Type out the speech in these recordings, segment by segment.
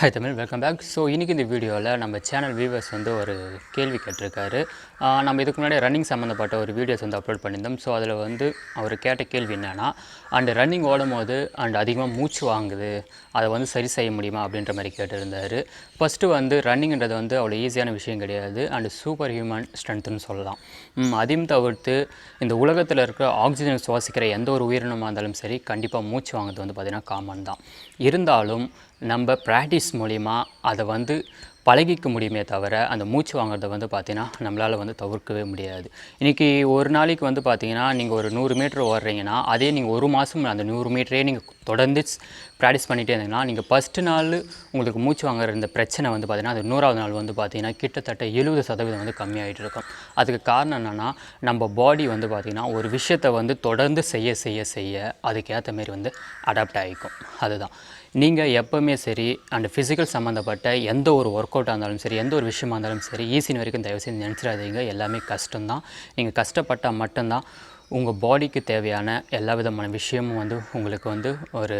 Hi Tamil welcome back so இன்றைக்கி இந்த வீடியோவில் நம்ம சேனல் வியூவர்ஸ் வந்து ஒரு கேள்வி கேட்டிருக்காரு. நம்ம இதுக்கு முன்னாடி ரன்னிங் சம்மந்தப்பட்ட ஒரு வீடியோஸ் வந்து அப்லோட் பண்ணியிருந்தோம். ஸோ அதில் வந்து அவர் கேட்ட கேள்வி என்னென்னா அண்டு ரன்னிங் ஓடும் போது அண்ட் அதிகமாக மூச்சு வாங்குது அதை வந்து சரி செய்ய முடியுமா? அப்படின்ற மாதிரி கேட்டிருந்தார். ஃபஸ்ட்டு வந்து ரன்னிங்ன்றது வந்து அவ்வளோ ஈஸியான விஷயம் கிடையாது. அண்டு சூப்பர் ஹியூமன் ஸ்ட்ரென்த்துன்னு சொல்லலாம் அதையும் தவிர்த்து இந்த உலகத்தில் இருக்கிற ஆக்சிஜன் சுவாசிக்கிற எந்த ஒரு உயிரினமாக இருந்தாலும் சரி கண்டிப்பாக மூச்சு வாங்குறது வந்து பார்த்திங்கன்னா காமன் தான். இருந்தாலும் நம்ம ப்ராக்டிஸ் மூலிமா அதை வந்து பழகிக்க முடியுமே தவிர அந்த மூச்சு வாங்குறத வந்து பார்த்திங்கன்னா நம்மளால் வந்து தவிர்க்கவே முடியாது. இன்றைக்கி ஒரு நாளைக்கு வந்து பார்த்திங்கன்னா நீங்கள் ஒரு நூறு மீட்ரு ஓடுறீங்கன்னா அதே நீங்கள் ஒரு மாதம் அந்த நூறு மீட்டரே நீங்கள் தொடர்ந்து ப்ராக்டிஸ் பண்ணிகிட்டே இருந்தீங்கன்னா நீங்கள் ஃபஸ்ட்டு நாள் உங்களுக்கு மூச்சு வாங்குற இந்த பிரச்சனை வந்து பார்த்திங்கன்னா அது நூறாவது நாள் வந்து பார்த்திங்கன்னா கிட்டத்தட்ட எழுபது சதவீதம் வந்து கம்மியாகிட்டு இருக்கும். அதுக்கு காரணம் என்னென்னா நம்ம பாடி வந்து பார்த்திங்கன்னா ஒரு விஷயத்தை வந்து தொடர்ந்து செய்ய செய்ய செய்ய அதுக்கேற்ற மாரி வந்து அடாப்ட் ஆகிக்கும் அதுதான். நீங்கள் எப்போவுமே சரி அந்த ஃபிசிக்கல் சம்மந்தப்பட்ட எந்த ஒரு ஒர்க் அவுட்டாக இருந்தாலும் சரி எந்த ஒரு விஷயமா இருந்தாலும் சரி ஈஸின்னு வரைக்கும் தயவு செஞ்சு நினச்சிடாதீங்க. எல்லாமே கஷ்டம்தான். நீங்கள் கஷ்டப்பட்டால் மட்டும்தான் உங்கள் பாடிக்கு தேவையான எல்லா விதமான விஷயமும் வந்து உங்களுக்கு வந்து ஒரு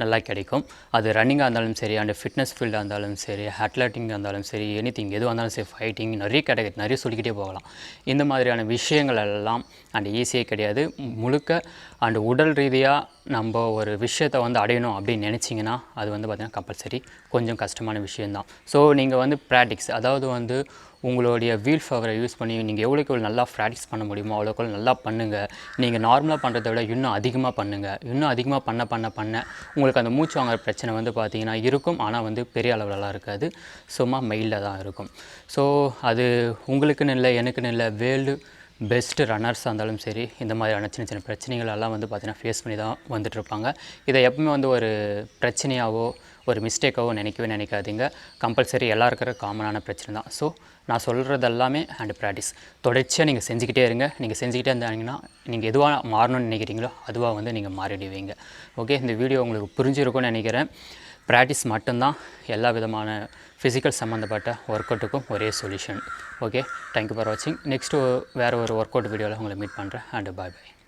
நல்லா கிடைக்கும். அது ரன்னிங்காக இருந்தாலும் சரி அண்ட் ஃபிட்னஸ் ஃபீல்டாக இருந்தாலும் சரி அத்லட்டிங்காக இருந்தாலும் சரி எனி திங் எதுவாக இருந்தாலும் சரி ஃபைட்டிங் நிறைய கிடையாது நிறைய சொல்லிக்கிட்டே போகலாம். இந்த மாதிரியான விஷயங்கள் எல்லாம் அண்ட் ஈஸியே கிடையாது. முழுக்க அண்டு உடல் ரீதியாக நம்ம ஒரு விஷயத்தை வந்து அடையணும் அப்படின்னு நினச்சிங்கன்னா அது வந்து பார்த்திங்கன்னா கம்பல்சரி கொஞ்சம் கஷ்டமான விஷயந்தான் ஸோ நீங்கள் வந்து ப்ராக்டிக்ஸ் அதாவது வந்து உங்களுடைய வீல் ஃபவரை யூஸ் பண்ணி நீங்கள் எவ்வளோக்கு எவ்வளோ நல்லா ப்ராக்டிஸ் பண்ண முடியுமோ அவ்வளோக்கு நல்லா பண்ணுங்கள் நீங்கள் நார்மலாக பண்ணுறதை விட இன்னும் அதிகமாக பண்ணுங்கள் இன்னும் அதிகமாக பண்ண பண்ண பண்ண. உங்களுக்கு அந்த மூச்சு வாங்குற பிரச்சனை வந்து பார்த்திங்கன்னா இருக்கும். ஆனால் வந்து பெரிய அளவுலலாம் இருக்காது. சும்மா மெயிலில் தான் இருக்கும். ஸோ அது உங்களுக்குன்னு இல்லை எனக்குன்னு இல்லை வேர்ல்டு பெஸ்ட்டு ரன்னர்ஸாக இருந்தாலும் சரி இந்த மாதிரியான சின்ன சின்ன பிரச்சனைகள் எல்லாம் வந்து பார்த்திங்கன்னா ஃபேஸ் பண்ணி தான் வந்துட்டுருப்பாங்க. இதை எப்பவுமே வந்து ஒரு பிரச்சனையாவோ ஒரு மிஸ்டேக்காவோ நினைக்கவே நினைக்காதீங்க. கம்பல்சரி எல்லாம் இருக்கிற காமனான பிரச்சனை தான். ஸோ நான் சொல்கிறது எல்லாமே அண்ட் ப்ராக்டிஸ் தொடர்ச்சியாக நீங்கள் செஞ்சுக்கிட்டே இருங்க. நீங்கள் செஞ்சுக்கிட்டே இருந்தாங்கன்னா நீங்கள் எதுவாக மாறணும்னு நினைக்கிறீங்களோ அதுவாக வந்து நீங்கள் மாறிடுவீங்க. ஓகே இந்த வீடியோ உங்களுக்கு புரிஞ்சிருக்கும்னு நினைக்கிறேன். ப்ராக்டிஸ் மட்டும்தான் எல்லா விதமான ஃபிசிக்கல் சம்மந்தப்பட்ட ஒர்க் அவுட்டுக்கும் ஒரே solution okay thank you for வாட்சிங் நெக்ஸ்ட்டு வேறு ஒரு ஒர்க் அவுட் வீடியோவில் உங்களை மீட் பண்ணுறேன் அண்டு பாய் பாய்